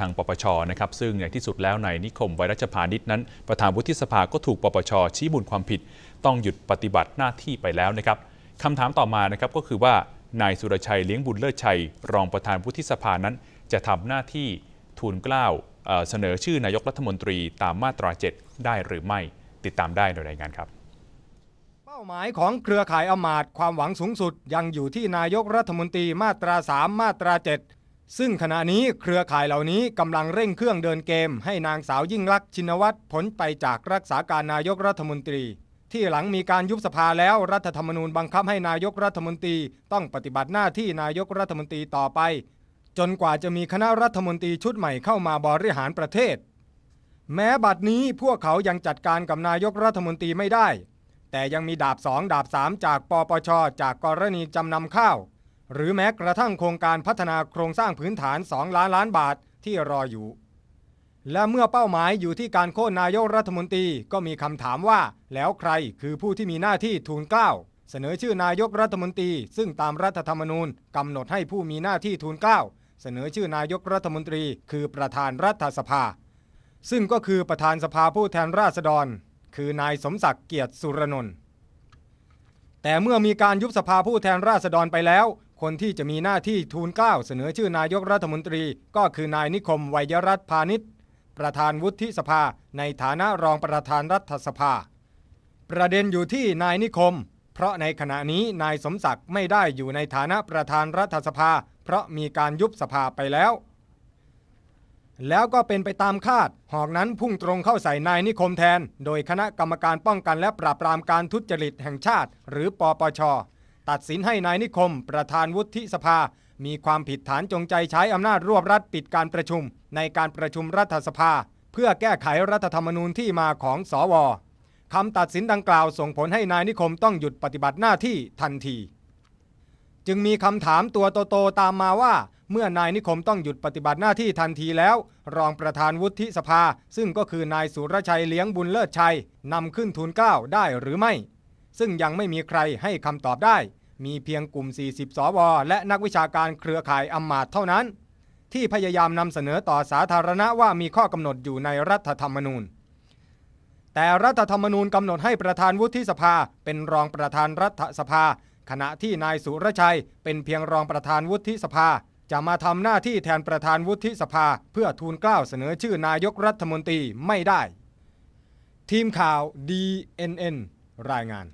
ทางปปชนะครับซึ่งในที่สุดแล้วในนิคมไวรัชพาณิชย์นั้น ประธานวุฒิสภาก็ถูกปปชชี้มูลความผิด ต้องหยุดปฏิบัติหน้าที่ไปแล้วนะครับคำถามต่อมานะครับก็คือว่านายสุรชัยเลี้ยงบุญเลิศชัย รองประธานวุฒิสภานั้น จะทำหน้าที่ทูลเกล้าเอ่อเสนอชื่อนายกรัฐมนตรีตามมาตรา 7 ได้หรือไม่ติดตามได้ในรายงานครับ เป้าหมายของเครือข่ายอมาตความหวังสูงสุดยังอยู่ที่นายกรัฐมนตรีมาตรา 3 มาตรา 7 ซึ่งขณะนี้เครือข่ายเหล่านี้กำลังเร่งเครื่องเดินเกม ให้นางสาวยิ่งลักษณ์ชินวัตรพ้นไปจากรักษาการนายกรัฐมนตรี ที่หลังมีการยุบสภาแล้วรัฐธรรมนูญบังคับให้นายกรัฐมนตรีต้องปฏิบัติหน้าที่นายกรัฐมนตรีต่อไป จนกว่าจะมีคณะรัฐมนตรีชุดใหม่เข้ามาบริหารประเทศ แม้บัดนี้พวกเขายังจัดการกับนายกรัฐมนตรีไม่ได้ แต่ยังมีดาบสองดาบสามจากปปชจากกรณีจำนำข้าว หรือแม้กระทั่งโครงการพัฒนาโครงสร้างพื้นฐาน 2 ล้านล้านบาทที่รออยู่ และเมื่อเป้าหมายอยู่ที่การโค่นนายกรัฐมนตรีก็มีคำถามว่า แล้วใครคือผู้ที่มีหน้าที่ทูลเกล้าเสนอชื่อนายกรัฐมนตรี ซึ่งตามรัฐธรรมนูญกำหนดให้ผู้มีหน้าที่ทูลเกล้าเสนอชื่อนายกรัฐมนตรี คือประธานรัฐสภา ซึ่งก็คือประธานสภาผู้แทนราษฎร คือนายสมศักดิ์เกียรติสุรนนท์แต่เมื่อมีการยุบสภาผู้แทนราษฎรไปแล้ว คนที่จะมีหน้าที่ทูลเกล้าเสนอชื่อนายกรัฐมนตรี ก็คือนายนิคมไวยรัตน์พาณิชย์ประธานวุฒิสภาในฐานะรองประธานรัฐสภา ประเด็นอยู่ที่นายนิคม เพราะในขณะนี้นายสมศักดิ์ไม่ได้อยู่ในฐานะประธานรัฐสภา เพราะมีการยุบสภาไปแล้ว แล้วก็เป็นไปตามคาด หอกนั้นพุ่งตรงเข้าใส่นายนิคมแทน โดยคณะกรรมการป้องกันและปราบปรามการทุจริตแห่งชาติ หรือปปช ตัดสินให้นายนิคม ประธานวุฒิสภา มีความผิดฐานจงใจใช้อำนาจรวบรัดปิดการประชุม ในการประชุมรัฐสภา เพื่อแก้ไขรัฐธรรมนูญที่มาของสวคำตัดสินดังกล่าวส่งผลให้นายนิคมต้องหยุดปฏิบัติหน้าที่ทันที จึงมีคำถามตัวโตๆตามมาว่า เมื่อนายนิคมต้องหยุดปฏิบัติหน้าที่ทันทีแล้ว รองประธานวุฒิสภา ซึ่งก็คือนายสุรชัยเลี้ยงบุญเลิศชัยนำขึ้นทูลเกล้าได้หรือไม่ ซึ่งยังไม่มีใครให้คำตอบได้ มีเพียงกลุ่ม 40 สว และนักวิชาการเครือข่ายอำมาตย์เท่านั้น ที่พยายามนำเสนอต่อสาธารณะว่ามีข้อกำหนดอยู่ในรัฐธรรมนูญ แต่รัฐธรรมนูญกำหนดให้ประธานวุฒิสภา เป็นรองประธานรัฐสภา ขณะที่นายสุรชัย เป็นเพียงรองประธานวุฒิสภา จะมาทำหน้าที่แทนประธานวุฒิสภา เพื่อทูลเกล้าเสนอชื่อนายกรัฐมนตรีไม่ได้ ทีมข่าว DNN รายงาน